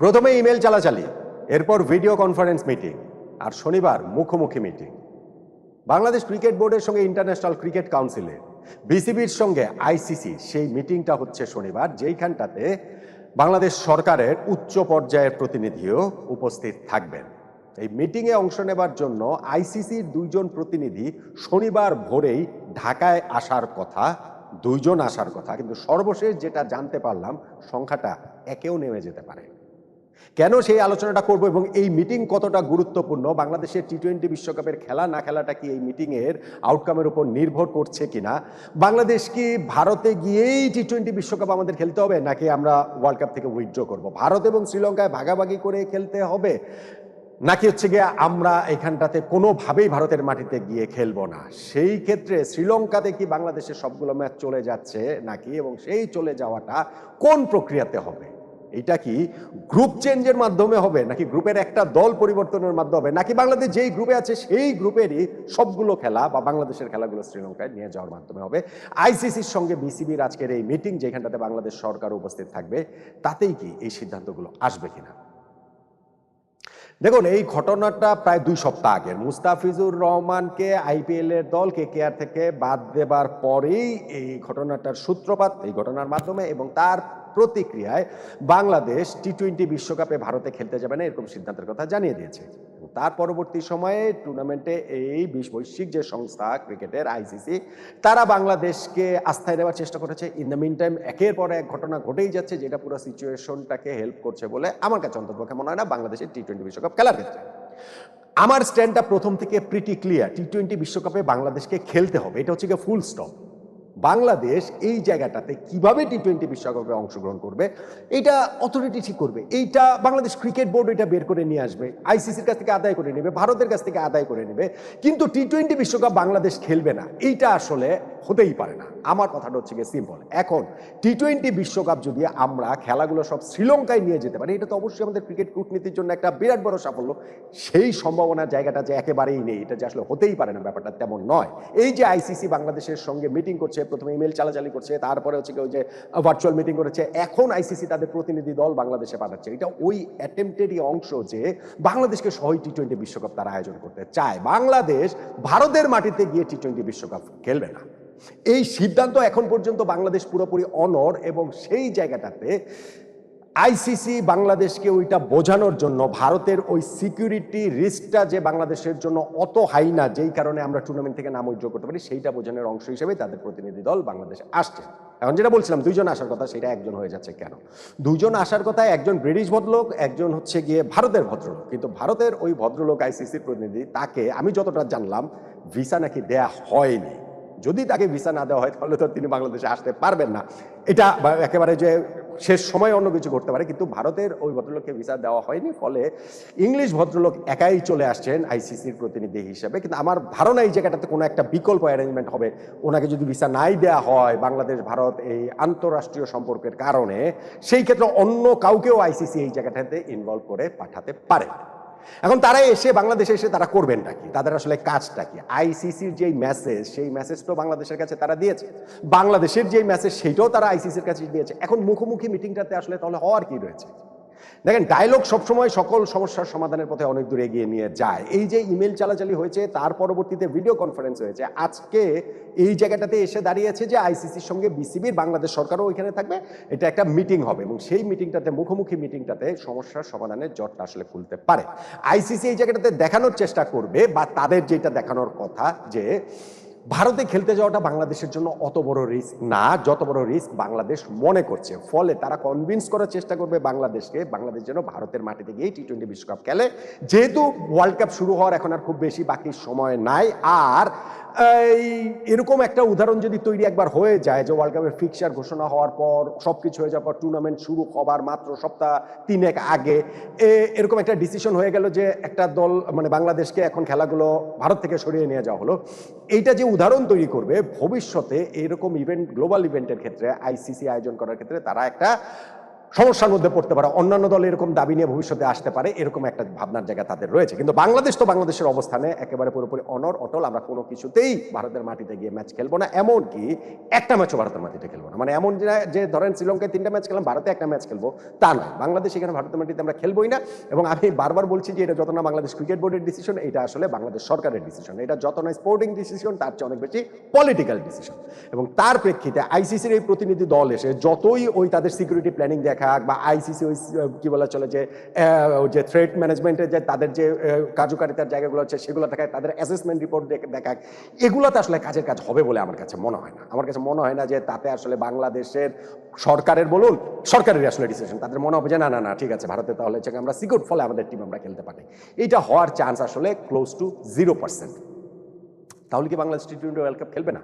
প্রথমে ইমেল চালাচালি, এরপর video conference meeting, আর শনিবার মুখোমুখি মিটিং। বাংলাদেশ ক্রিকেট বোর্ডের সঙ্গে ইন্টারন্যাশনাল ক্রিকেট কাউন্সিলের বিসিবির সঙ্গে আইসিসি সেই মিটিংটা হচ্ছে শনিবার, যেইখানটাতে বাংলাদেশ সরকারের উচ্চ পর্যায়ের প্রতিনিধিও উপস্থিত থাকবেন। এই মিটিংয়ে অংশ নেবার জন্য আইসিসির দুইজন প্রতিনিধি শনিবার ভোরেই ঢাকায় আসার কথা, দুইজন আসার কথা, কিন্তু সর্বশেষ যেটা জানতে পারলাম, সংখ্যাটা একেও নেমে যেতে পারে। কেন সেই আলোচনাটা করব এবং এই মিটিং কতটা গুরুত্বপূর্ণ? বাংলাদেশের টি টোয়েন্টি বিশ্বকাপের খেলা না খেলাটা কি এই মিটিংয়ের আউটকামের উপর নির্ভর করছে কিনা? বাংলাদেশ কি ভারতে গিয়েই টি টোয়েন্টি বিশ্বকাপ আমাদের খেলতে হবে, নাকি আমরা ওয়ার্ল্ড কাপ থেকে উইথড্র করব? ভারত এবং শ্রীলঙ্কায় ভাগাভাগি করে খেলতে হবে, নাকি হচ্ছে গিয়ে আমরা এখানটাতে কোনোভাবেই ভারতের মাটিতে গিয়ে খেলব না? সেই ক্ষেত্রে শ্রীলঙ্কাতে কি বাংলাদেশের সবগুলো ম্যাচ চলে যাচ্ছে নাকি? এবং সেই চলে যাওয়াটা কোন প্রক্রিয়াতে হবে? এটা কি গ্রুপ চেঞ্জের মাধ্যমে হবে? নাকি গ্রুপের একটা দল পরিবর্তনের মাধ্যমে? হবে নাকি বাংলাদেশ যেই গ্রুপে আছে, সেই গ্রুপেরই সবগুলো খেলা বা বাংলাদেশের খেলাগুলো শ্রীলঙ্কায় নিয়ে যাওয়ার মাধ্যমে হবে? আইসিসির সঙ্গে বিসিবির আজকের এই মিটিং যেখানটাতে বাংলাদেশ সরকার উপস্থিত থাকবে, তাতেই কি এই সিদ্ধান্তগুলো আসবে কিনা? দেখুন, এই ঘটনাটা প্রায় দুই সপ্তাহ আগে। মুস্তাফিজুর রহমানকে আইপিএল এর দল কে কেয়ার থেকে বাদ দেবার পরেই এই ঘটনাটার সূত্রপাত, এই ঘটনার মাধ্যমে এবং তার প্রতিক্রিয়ায় বাংলাদেশ টি টোয়েন্টি বিশ্বকাপে ভারতে খেলতে যাবে না এরকম সিদ্ধান্তের কথা জানিয়ে দিয়েছে। তার পরবর্তী সময়ে টুর্নামেন্টে এই বিশ বৈশ্বিক যে সংস্থা, ক্রিকেটের আইসিসি তারা বাংলাদেশকে আস্থায় নেওয়ার চেষ্টা করেছে। ইন দ্য মিন টাইম একের পর এক ঘটনা ঘটেই যাচ্ছে, যেটা পুরো সিচুয়েশনটাকে হেল্প করছে বলে আমার কাছে অন্তর্পক্ষে মনে হয় না বাংলাদেশের টি টোয়েন্টি বিশ্বকাপ খেলার ক্ষেত্রে। আমার স্ট্যান্ডটা প্রথম থেকে প্রিটি ক্লিয়ার টি টোয়েন্টি বিশ্বকাপে বাংলাদেশকে খেলতে হবে। এটা হচ্ছে গিয়ে ফুল স্টপ বাংলাদেশ এই জায়গাটাতে কীভাবে টি টোয়েন্টি বিশ্বকাপে অংশগ্রহণ করবে, এটা অথরিটি ঠিক করবে। এইটা বাংলাদেশ ক্রিকেট বোর্ড এটা বের করে নিয়ে আসবে আইসিসির কাছ থেকে আদায় করে নেবে, ভারতের কাছ থেকে আদায় করে নেবে। কিন্তু টি টোয়েন্টি বিশ্বকাপ বাংলাদেশ খেলবে না, এইটা আসলে হতেই পারে না। আমার কথাটা হচ্ছে গিয়ে সিম্পল এখন টি টোয়েন্টি বিশ্বকাপ যদি আমরা খেলাগুলো সব শ্রীলঙ্কায় নিয়ে যেতে পারি, এটা তো অবশ্যই আমাদের ক্রিকেট কূটনীতির জন্য একটা বিরাট বড় সাফল্য, সেই সম্ভাবনার জায়গাটা যে একেবারেই নেই, এটা যে আসলে হতেই পারে না ব্যাপারটা তেমন নয়। এই যে আইসিসি বাংলাদেশের সঙ্গে মিটিং করছে প্রথমে ইমেল চালাচালি করছে, তারপরে হচ্ছে ওই যে ভার্চুয়াল মিটিং করেছে। এখন আইসিসি তাদের প্রতিনিধি দল বাংলাদেশে পাঠাচ্ছে। এটা ওই অ্যাটেম্পটেরই অংশ যে বাংলাদেশকে সহই টি টোয়েন্টি বিশ্বকাপ তারা আয়োজন করতে চায়। বাংলাদেশ ভারতের মাটিতে গিয়ে টি টোয়েন্টি বিশ্বকাপ খেলবে না। এই সিদ্ধান্ত এখন পর্যন্ত বাংলাদেশ পুরোপুরি অনর এবং সেই জায়গাটাতে আইসিসি বাংলাদেশকে ওইটা বোঝানোর জন্য, ভারতের ওই সিকিউরিটি রিস্কটা যে বাংলাদেশের জন্য অত হাই না, যেই কারণে আমরা টুর্নামেন্ট থেকে নাম উজ্জ্বল করতে পারি, সেইটা বোঝানোর অংশ হিসেবে তাদের প্রতিনিধি দল বাংলাদেশে আসছে। এখন যেটা বলছিলাম, দুইজন আসার কথা, সেটা একজন হয়ে যাচ্ছে কেন? দুজন আসার কথা একজন ব্রিটিশ ভদ্রলোক, একজন হচ্ছে গিয়ে ভারতের ভদ্রলোক। কিন্তু ভারতের ওই ভদ্রলোক আইসিসির প্রতিনিধি, তাকে আমি যতটা জানলাম, ভিসা নাকি দেয়া হয়নি। যদি তাকে ভিসা না দেওয়া হয়, তাহলে তো তিনি বাংলাদেশে আসতে পারবেন না। এটা একেবারে যে শেষ সময় অন্য কিছু করতে পারে, কিন্তু ভারতের ওই ভদ্রলোককে ভিসা দেওয়া হয়নি, ফলে ইংলিশ ভদ্রলোক একাই চলে আসছেন আইসিসির প্রতিনিধি হিসেবে। কিন্তু আমার ধারণা এই জায়গাটাতে কোনো একটা বিকল্প অ্যারেঞ্জমেন্ট হবে। ওনাকে যদি ভিসা নাই দেওয়া হয় বাংলাদেশ, ভারত এই আন্তঃরাষ্ট্রীয় সম্পর্কের কারণে, সেই ক্ষেত্রে অন্য কাউকেও আইসিসি এই জায়গাটাতে ইনভলভ করে পাঠাতে পারে। এখন তারা এসে বাংলাদেশে এসে তারা করবেন নাকি তাদের আসলে কাজটা কি? আইসিসির যেই মেসেজ সেই মেসেজ তো বাংলাদেশের কাছে তারা দিয়েছে। বাংলাদেশের যেই মেসেজ সেইটাও তারা আইসিসির কাছে দিয়েছে। এখন মুখোমুখি মিটিংটাতে আসলে তাহলে হওয়ার কি রয়েছে? দেখেন ডায়লগ সবসময় সকল সমস্যার সমাধানের পথে অনেক দূর এগিয়ে নিয়ে যায়। এই যে ইমেল চালাচালি হয়েছে, তার পরবর্তীতে ভিডিও কনফারেন্স হয়েছে। আজকে এই জায়গাটাতে এসে দাঁড়িয়েছে যে আইসিসির সঙ্গে বিসিবির বাংলাদেশ সরকারও ওইখানে থাকবে। এটা একটা মিটিং হবে এবং সেই মিটিংটাতে মুখোমুখি মিটিংটাতে সমস্যার সমাধানের জটটা আসলে খুলতে পারে। আইসিসি এই জায়গাটাতে দেখানোর চেষ্টা করবে বা তাদের যেটা দেখানোর কথা যে ভারতে খেলতে যাওয়াটা বাংলাদেশের জন্য অত বড় রিস্ক না। যত বড় রিস্ক বাংলাদেশ মনে করছে। ফলে তারা কনভিন্স করার চেষ্টা করবে বাংলাদেশকে। বাংলাদেশ যেন ভারতের মাটিতে গিয়ে টি টোয়েন্টি বিশ্বকাপ খেলে। যেহেতু ওয়ার্ল্ড কাপ শুরু হওয়ার এখন আর খুব বেশি বাকি সময় নাই। আর এই এরকম একটা উদাহরণ যদি তৈরি একবার হয়ে যায় যে ওয়ার্ল্ড কাপের ফিক্সার ঘোষণা হওয়ার পর সব কিছু হয়ে যাওয়ার পর টুর্নামেন্ট শুরু হবার মাত্র সপ্তাহ তিনেক আগে এরকম একটা ডিসিশন হয়ে গেল যে একটা দল মানে বাংলাদেশকে এখন খেলাগুলো ভারত থেকে সরিয়ে নিয়ে যাওয়া হলো। এইটা যে উদাহরণ তৈরি করবে, ভবিষ্যতে এরকম ইভেন্ট গ্লোবাল ইভেন্টের ক্ষেত্রে আইসিসি আয়োজন করার ক্ষেত্রে তারা একটা সমস্যার মধ্যে পড়তে পারে। অন্যান্য দল এরকম দাবি নিয়ে ভবিষ্যতে আসতে পারে, এরকম একটা ভাবনার জায়গা তাদের রয়েছে। কিন্তু বাংলাদেশ তো বাংলাদেশের অবস্থানে একেবারে পুরোপুরি অনর অটল। আমরা কোনো কিছুতেই ভারতের মাটিতে গিয়ে ম্যাচ খেলব না। এমনকি একটা ম্যাচও ভারতের মাটিতে খেলব না। মানে এমন যে ধরেন শ্রীলঙ্কায় তিনটা ম্যাচ খেলাম ভারতে একটা ম্যাচ খেলব, তা নয়। বাংলাদেশ এখানে ভারতের মাটিতে আমরা খেলবোই না। এবং আমি বারবার বলছি যে, এটা যত না বাংলাদেশ ক্রিকেট বোর্ডের ডিসিশন এটা আসলে বাংলাদেশ সরকারের ডিসিশন এটা যত না স্পোর্টিং ডিসিশন তার চেয়ে অনেক বেশি পলিটিক্যাল ডিসিশন এবং তার প্রেক্ষিতে আইসিসির এই প্রতিনিধি দল এসে যতই ওই তাদের সিকিউরিটি প্ল্যানিং দেখাক বা আইসিসি ওই কি বলা চলে যে যে থ্রেট ম্যানেজমেন্টের যে তাদের যে কার্যকারিতার জায়গাগুলো আছে, সেগুলো দেখায়, তাদের অ্যাসেসমেন্ট রিপোর্ট দেখাক এগুলোতে আসলে কাজের কাজ হবে বলে আমার কাছে মনে হয় না। আমার কাছে মনে হয় না যে তাতে আসলে বাংলাদেশের সরকারের বলুন সরকারের আসলে ডিসিশন তাদের মনে হবে যে না না না, ঠিক আছে, ভারতে তাহলে আমরা সিকিউর ফলে আমাদের টিম আমরা খেলতে পারি এটা হওয়ার চান্স আসলে ক্লোজ টু জিরো পার্সেন্ট তাহলে কি Bangladesh T twenty World Cup খেলবে না?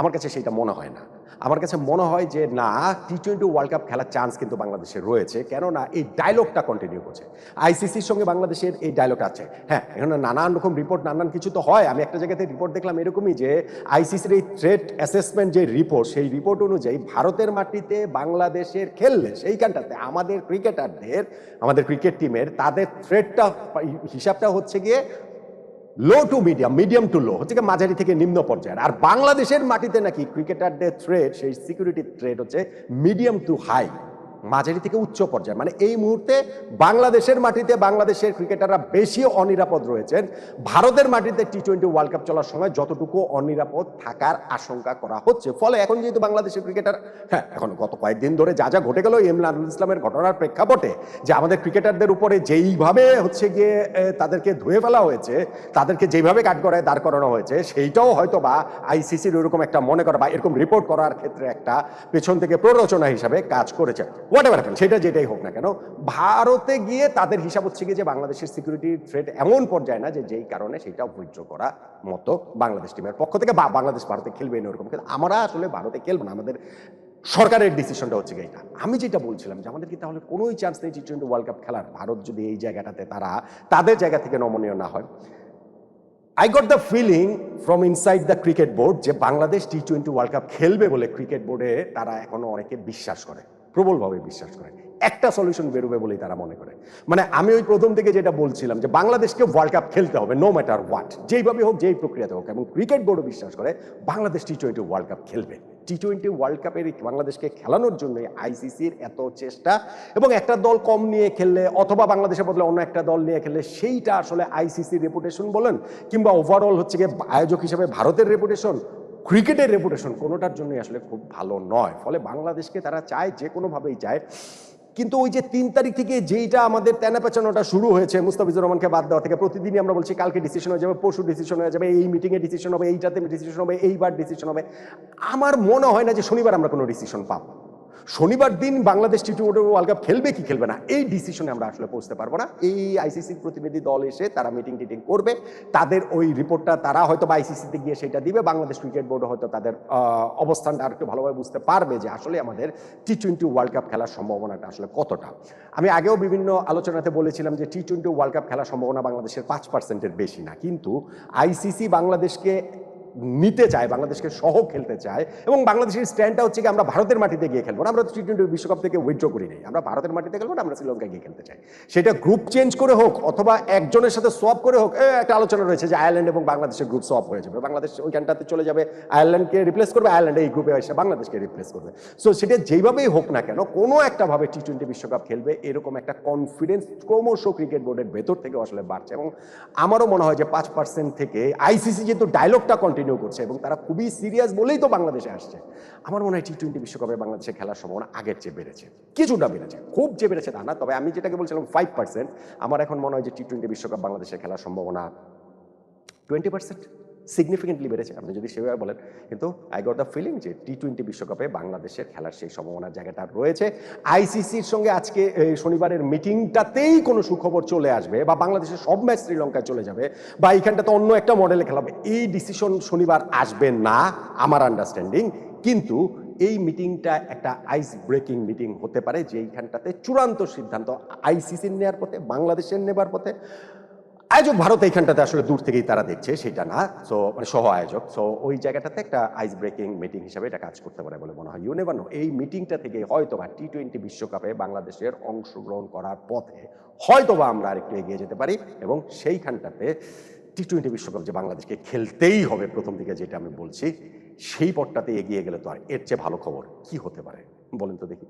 আমার কাছে সেটা মনে হয় না। আমার কাছে মনে হয় যে না টি টোয়েন্টি ওয়ার্ল্ড কাপ খেলার চান্স কিন্তু বাংলাদেশের রয়েছে। কেননা এই ডায়লগটা কন্টিনিউ করছে। আইসিসির সঙ্গে বাংলাদেশের এই ডায়লগ আছে। হ্যাঁ এখানে নানান রকম রিপোর্ট নানান কিছু তো হয়। আমি একটা জায়গাতে রিপোর্ট দেখলাম এরকমই যে আইসিসির এই থ্রেট অ্যাসেসমেন্ট যে রিপোর্ট সেই রিপোর্ট অনুযায়ী ভারতের মাটিতে বাংলাদেশের খেললে সেইখানটাতে আমাদের ক্রিকেটারদের আমাদের ক্রিকেট টিমের তাদের থ্রেটটা হিসাবটা হচ্ছে গিয়ে low to medium medium to low হচ্ছে মাঝারি থেকে নিম্ন পর্যায়ের। আর বাংলাদেশের মাটিতে নাকি ক্রিকেটারদের থ্রেড সেই সিকিউরিটি থ্রেড হচ্ছে মিডিয়াম টু হাই মাঝারি থেকে উচ্চ পর্যায়ে। মানে এই মুহূর্তে বাংলাদেশের মাটিতে বাংলাদেশের ক্রিকেটাররা বেশি অনিরাপদ রয়েছেন। ভারতের মাটিতে টি টোয়েন্টি ওয়ার্ল্ড কাপ চলার সময় যতটুকু অনিরাপদ থাকার আশঙ্কা করা হচ্ছে। ফলে এখন যেহেতু বাংলাদেশের ক্রিকেটার হ্যাঁ এখন গত কয়েকদিন ধরে যা যা ঘটে গেল ইমরান ইসলামের ঘটনার প্রেক্ষাপটে, যে আমাদের ক্রিকেটারদের উপরে যেইভাবে হচ্ছে গিয়ে তাদেরকে ধুয়ে ফেলা হয়েছে, তাদেরকে যেইভাবে কাঠগড়ায় দাঁড় করানো হয়েছে, সেইটাও হয়তো বা আইসিসির ওরকম একটা মনে করা বা এরকম রিপোর্ট করার ক্ষেত্রে একটা পেছন থেকে প্ররোচনা হিসাবে কাজ করেছে। হোয়াট এভার সেটা যেটাই হোক না কেন, ভারতে গিয়ে তাদের হিসাব হচ্ছে গিয়ে যে বাংলাদেশের সিকিউরিটি থ্রেট এমন পর্যায়ে না যে যেই কারণে সেটা উইথড্র করা মতো বাংলাদেশ টিমের পক্ষ থেকে বা বাংলাদেশ ভারতে খেলবে না ওরকম কিন্তু আমরা আসলে ভারতে খেলব না, আমাদের সরকারের ডিসিশনটা হচ্ছে এটা। আমি যেটা বলছিলাম যে আমাদের কি তাহলে কোনোই চান্স নেই টি টোয়েন্টি ওয়ার্ল্ড কাপ খেলার। ভারত যদি এই জায়গাটাতে তারা, তাদের জায়গা থেকে নমনীয় না হয়। I got the feeling from inside the cricket board যে Bangladesh T twenty World Cup খেলবে বলে ক্রিকেট বোর্ডে তারা এখনও অনেকে বিশ্বাস করে। প্রবলভাবে বিশ্বাস করে। একটা সলিউশন বেরোবে বলেই তারা মনে করে। মানে আমি ওই প্রথম থেকে যেটা বলছিলাম যে বাংলাদেশকে ওয়ার্ল্ড কাপ খেলতে হবে নো ম্যাটার হোয়াট যেইভাবে হোক, যেই প্রক্রিয়াতে হোক। এবং ক্রিকেট বোর্ডও বিশ্বাস করে, Bangladesh T twenty World Cup খেলবে। টি টোয়েন্টি ওয়ার্ল্ড কাপের বাংলাদেশকে খেলানোর জন্যই আইসিসির এত চেষ্টা। এবং একটা দল কম নিয়ে খেললে, অথবা বাংলাদেশের বদলে অন্য একটা দল নিয়ে খেললে, সেইটা আসলে আইসিসির রেপুটেশন বলেন, কিংবা ওভারঅল হচ্ছে গিয়ে আয়োজক হিসেবে ভারতের রেপুটেশন ক্রিকেটের রেপুটেশন কোনোটার জন্যই আসলে খুব ভালো নয়। ফলে বাংলাদেশকে তারা চায়, যে কোনোভাবেই চায়। কিন্তু ওই যে তিন তারিখ থেকে যেইটা আমাদের তেনা পেঁচানোটা শুরু হয়েছে, মুস্তাফিজুর রহমানকে বাদ দেওয়া থেকে, প্রতিদিনই আমরা বলছি কালকে ডিসিশন হয়ে যাবে, পরশু ডিসিশন হয়ে যাবে, এই মিটিংয়ে ডিসিশন হবে, এইটাতে ডিসিশন হবে, এইবার ডিসিশন হবে। আমার মনে হয় না যে শনিবার আমরা কোনো ডিসিশন পাবো। শনিবার দিন Bangladesh T twenty World Cup খেলবে কি খেলবে না, এই ডিসিশনে আমরা আসলে পৌঁছতে পারব না। এই আইসিসির প্রতিনিধি দল এসে তারা মিটিং টিটিং করবে। তাদের ওই রিপোর্টটা তারা হয়তো বা আইসিসিতে গিয়ে সেটা দিবে। বাংলাদেশ ক্রিকেট বোর্ড হয়তো তাদের অবস্থানটা আর একটু ভালোভাবে বুঝতে পারবে যে আসলে আমাদের টি টোয়েন্টি ওয়ার্ল্ড কাপ খেলার সম্ভাবনাটা আসলে কতটা। আমি আগেও বিভিন্ন আলোচনাতে বলেছিলাম যে টি টোয়েন্টি ওয়ার্ল্ড কাপ খেলার সম্ভাবনা বাংলাদেশের পাঁচ পার্সেন্টের বেশি না। কিন্তু আইসিসি বাংলাদেশকে নিতে চায়, বাংলাদেশকে সহ খেলতে চায়, এবং বাংলাদেশের স্ট্যান্ডটা হচ্ছে কি আমরা ভারতের মাটিতে গিয়ে খেলব না। আমরা টি টোয়েন্টি বিশ্বকাপ থেকে উইথড্র করি নাই আমরা ভারতের মাটিতে খেলব না, আমরা শ্রীলঙ্কায় গিয়ে খেলতে চাই। সেটা গ্রুপ চেঞ্জ করে হোক, অথবা একজনের সাথে সোয়াপ করে হোক একটা আলোচনা রয়েছে যে আয়ারল্যান্ড এবং বাংলাদেশের গ্রুপ সোয়াপ হয়ে যাবে। বাংলাদেশ ওইখানটাতে চলে যাবে আয়ারল্যান্ডকে রিপ্লেস করবে আয়ারল্যান্ড এই গ্রুপে এসে বাংলাদেশকে রিপ্লেস করবে। সো সেটা যেইভাবেই হোক না কেন, কোনো একটা ভাবে টি টোয়েন্টি বিশ্বকাপ খেলবে, এরকম একটা কনফিডেন্স ক্রমশ ক্রিকেট বোর্ডের ভেতর থেকে আসলে বাড়ছে। এবং আমারও মনে হয় যে পাঁচ পার্সেন্ট থেকে আইসিসি যেহেতু ডায়লগটা কন্টিনিউ করছে এবং তারা খুবই সিরিয়াস বলেই তো বাংলাদেশে আসছে। আমার মনে হয় টি টোয়েন্টি বিশ্বকাপে বাংলাদেশে খেলার সম্ভাবনা আগের চেয়ে বেড়েছে। কিছুটা বেড়েছে, খুব যে বেড়েছে তা না, তবে আমি যেটাকে বলছিলাম ফাইভ পার্সেন্ট আমার এখন মনে হয় যে টি টোয়েন্টি বিশ্বকাপ বাংলাদেশে খেলার সম্ভাবনা টোয়েন্টি পার্সেন্ট সিগনিফিকেন্টলি বেড়েছে। আপনি যদি সেভাবে বলেন, কিন্তু আই গট দ্য ফিলিং যে টি টোয়েন্টি বিশ্বকাপে বাংলাদেশের খেলার সেই সম্ভাবনার জায়গাটা রয়েছে। আইসিসির সঙ্গে আজকে শনিবারের মিটিংটাতেই কোনো সুখবর চলে আসবে বা বাংলাদেশের সব ম্যাচ শ্রীলঙ্কায় চলে যাবে বা এইখানটাতে অন্য একটা মডেলে খেলা হবে এই ডিসিশন শনিবার আসবে না, আমার আন্ডারস্ট্যান্ডিং কিন্তু এই মিটিংটা একটা আইস ব্রেকিং মিটিং হতে পারে যে এইখানটাতে চূড়ান্ত সিদ্ধান্ত আইসিসির নেওয়ার পথে, বাংলাদেশের নেবার পথে। আয়োজক ভারত এইখানটাতে আসলে দূর থেকেই তারা দেখছে, সেটা না। সো মানে সহ আয়োজক। সো ওই জায়গাটাতে একটা আইস ব্রেকিং মিটিং হিসাবে এটা কাজ করতে পারে বলে মনে হয়। ইউ নেভার নো এই মিটিংটা থেকে হয়তো বা টি টোয়েন্টি বিশ্বকাপে বাংলাদেশের অংশগ্রহণ করার পথে হয়তো বা আমরা আরেকটু এগিয়ে যেতে পারি এবং সেইখানটাতে টি টোয়েন্টি বিশ্বকাপ যে বাংলাদেশকে খেলতেই হবে প্রথম দিকে যেটা আমি বলছি, সেই পথটাতে এগিয়ে গেলে তো আর এর চেয়ে ভালো খবর কি হতে পারে? বলেন তো দেখি।